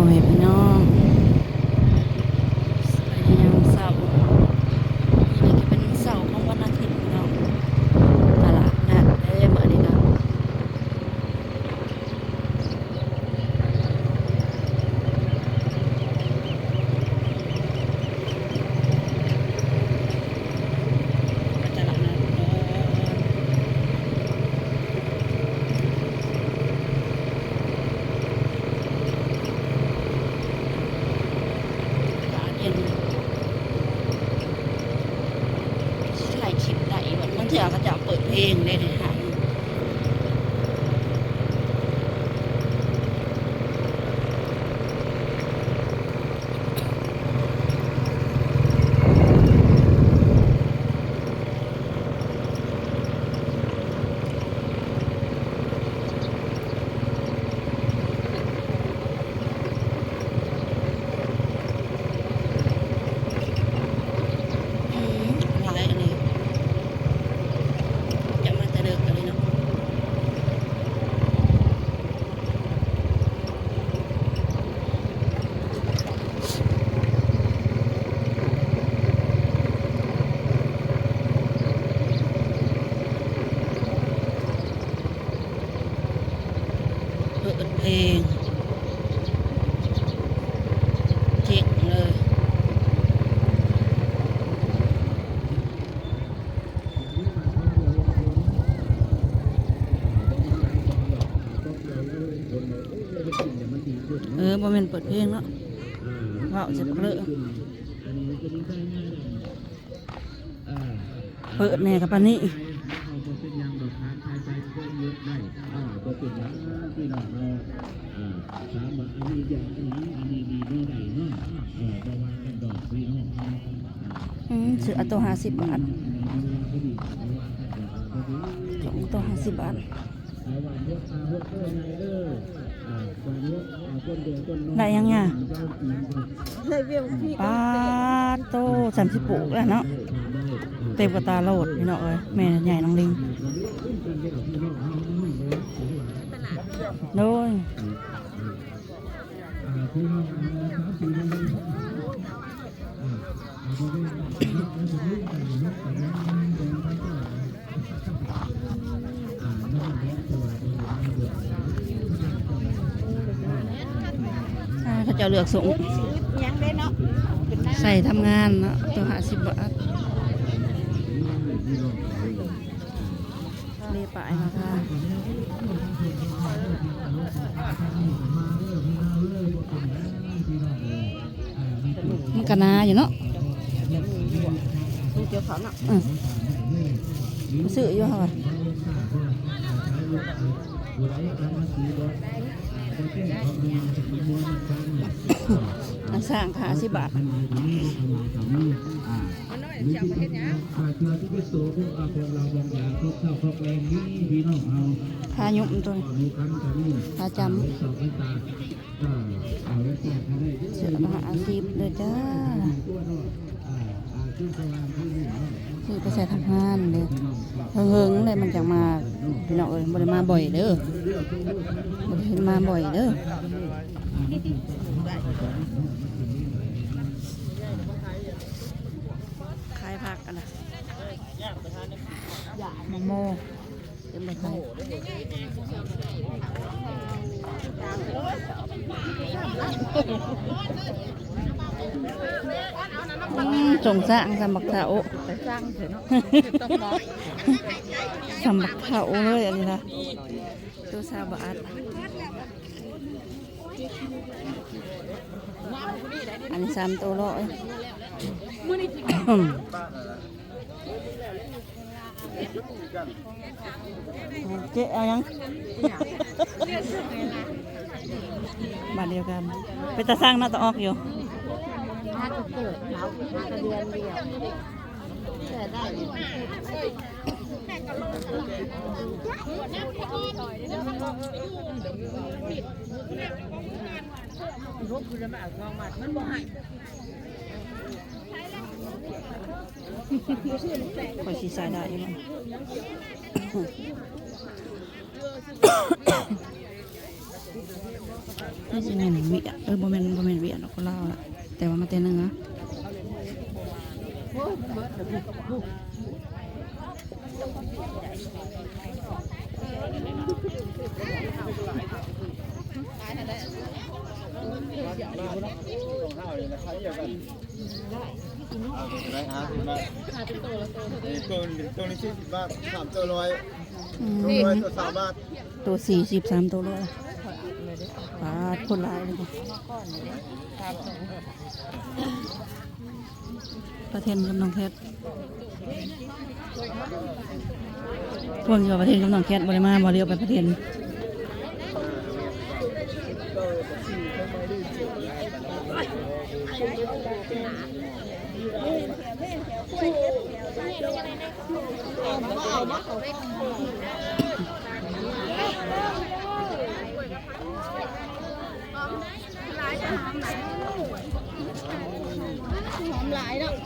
อแม่พี่น้องสวัสดียามเช้านี่ก็เป็นเสาร์ของวันอาทิตย์พี่น้องตลาดนัดเอ้ยเมื่อนี้ก็ตลาดนัดเนาะ ร้านเย็นถ่ายคลิปได้แบบมันเถอะเขาจะเปิดเพลงได้เลยค่ะอืมหลายอันนี้จะมาจะเดินกันเลยเนาะ เปิดเพลงเจ๊งเลยเออบ่แม่นเปิดเพลงเนาะเว้าจะเพลอเปิดแหน่กับปานนี้ อืมซื้ออันตัวห้าสิบบาทสองตัวห้าสิบบาทได้ยังไงได้เบี้ยพี่ปลาโตสามสิบปุกแล้วเนาะเต็มกระตาโลดพี่น้องเอ้ยแม่ใหญ่น้องลิง โดยอ่าเขาจะเลือกส่งยังได้เนาะเป็นหน้าใส่ทำงานเนาะตัวห้าสิบบาทเรียปลายมาค่ะ มันกะนาอยู่เนาะดูเจ้าเขาเนาะอืมซื้ออยู่ค่ะอัน สร้างขาสิบบาทมันน้อยจังมาเฮ็ดหยังพายุมตัวนี้พาจำเสือมาอาชีพเลยจ้า คือไปใส่ทำงานเลยเฮิงเลยมันจะมาพี่น้องเอ้ยบ่ได้มาบ่อยเด้อบ่ได้มาบ่อยเด้อขายผักกันนะมะโมเต็มไปขายอืมจงสร้างสำบักเถาไป สร้างเถอะเนาะต้องมองสำบักเถาเลยอันนี้นะตัวซาบาทอันนี้สามตัวร้อยอืมเจ๊เอายังบาทเดียวกันเป็นตาสร้างหน้าตาออกอยู่ถ้าจะเกิดเขาถ้าจะเดือนเดียวแต่ได้ รบคือจะมาเอาทองมามันบ่ให้คอยสีสายได้อยู่มั้งสิแม่นเวียดเออบ่แม่นบ่แม่นเวียดหรอกคนลาละแต่ว่ามาแต่เหนือได้ฮะ ตัวตัวนี้สี่สิบบาทสามตัวร้อยตัวร้อยตัวสามบาทตัวสี่สิบสามตัวเลยปลาคนหลายเลยจ้ะ ประเทศกำลังแคทพวกอยู่ประเทศกำลังแคทบริมาบริเวไปประเทศ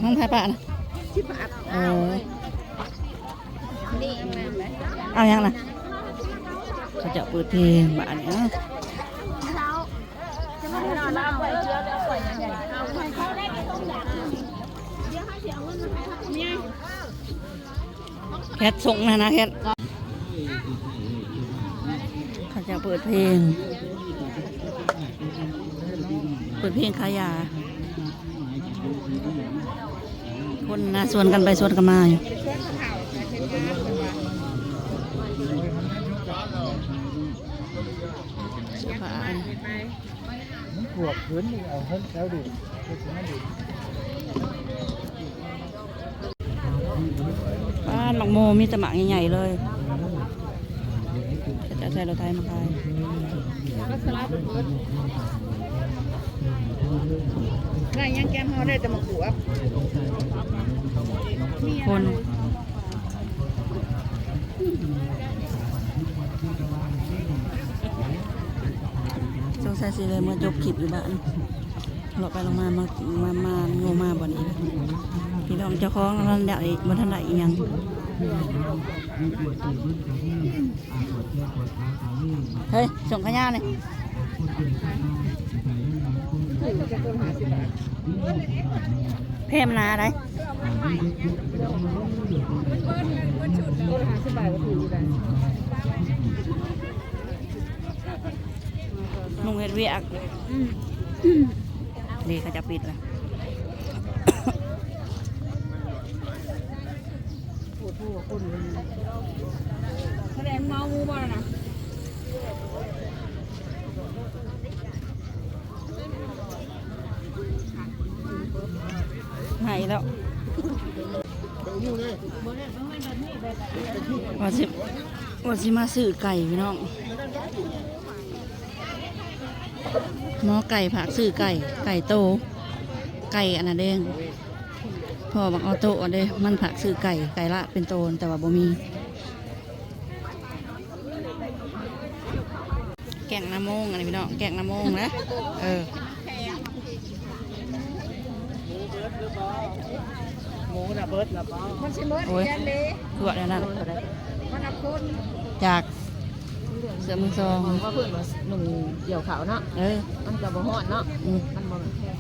ห้องไทยปะนะเออเอายังล่ะเขาจะเปิดเพลงบ้านเนี้ยแคทส่งนะนะแคทเขาจะเปิดเพลง เปิดเพลงขายยา คนนะส่วนกันไปส่วนกันมาอยู่เสื้อผ้าบวกพื้นเอาให้แล้วดิบ้านหมักโมมีแต่หมักใหญ่ๆเลยจะจะใช้รถไทยมาขาย ได้ยังแกมเขาได้แต่มาขัวคนสงสัยสิเลยมาจบคลิปอยู่บ้านเราไปลงมามามามาโงมาบ่อนอีกพี่น้องเจ้าของรันได้บนทันได้อีกยังเฮ้ยส่งขยะเนี่ย เพิ่มนาไรต้นหาสบายวัตถุดิบนุ่งเฮ็ดเวียกนี่เขาจะปิดแล้วแสดงเมางูบ่นะ หายแล้วว่าสิว่าสิมาซื้อไก่พี่น้องหมอไก่ผักซื้อไก่ ไก่โต ไก่อันนั้นเด้งพ่อบอกเอาโตอันเด้มันผักซื้อไก่ ไก่ละเป็นโตนแต่ว่าบ่มี แกงน้ำมงอันนี้พี่น้อง แกงน้ำมงนะ เออ หมู น่ะเบิดละบ่มันสิเบิดโอ้ยแค่นี้ตัวแล้วนั่นมันนับคนจากเสือมือซองว่าเพิ่นว่าหนุ่มเกี่ยวเขาเนาะเออมันก็บ่ฮอดเนาะอืมมันบ่แค่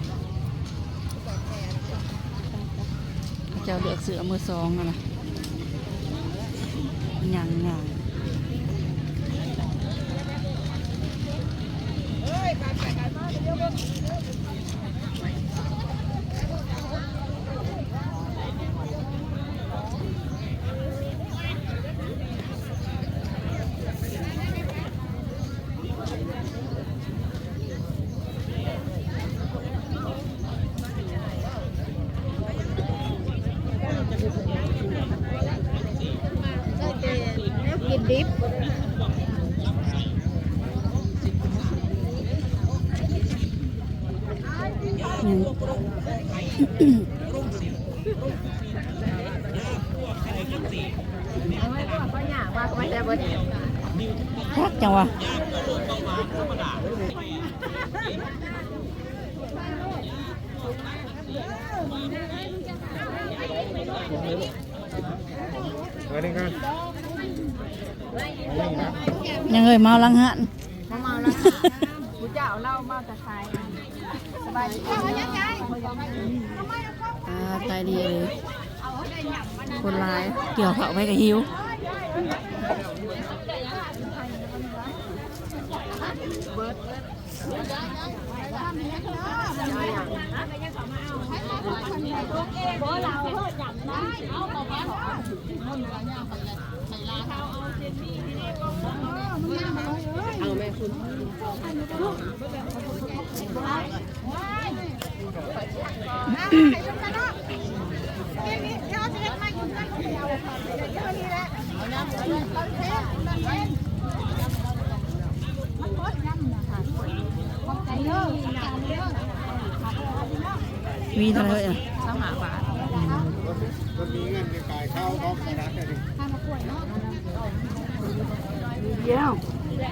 เจ้าเลือกเสือมือซองอะนะหยังหยังกินดิบ หยังเอาไว้ก่อนก็อยากว่า ไว้แต่บ่ได้ พักจังวะ มาหนึ่งครับมาหนึ่งนะ ยังเอ้ยเมาลังหัน มาเมาแล้วผู้เจ้า าเล่ามาจะใช้สบายดี อ่าใจดีเลย คน ร้ายเกี่ยวเขาไปกับหิวมีเท่าไหร่อะสหาบาทคนมีเงินในกายข้าเขาขนาดนี้เยี่ยมได้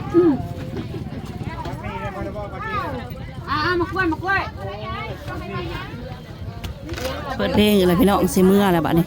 พอได้บอกกันนี่ อ่า มากล้วยมากล้วย เปิดเพลงอะไรพี่น้องสิเมื่อแล้วบ้านี้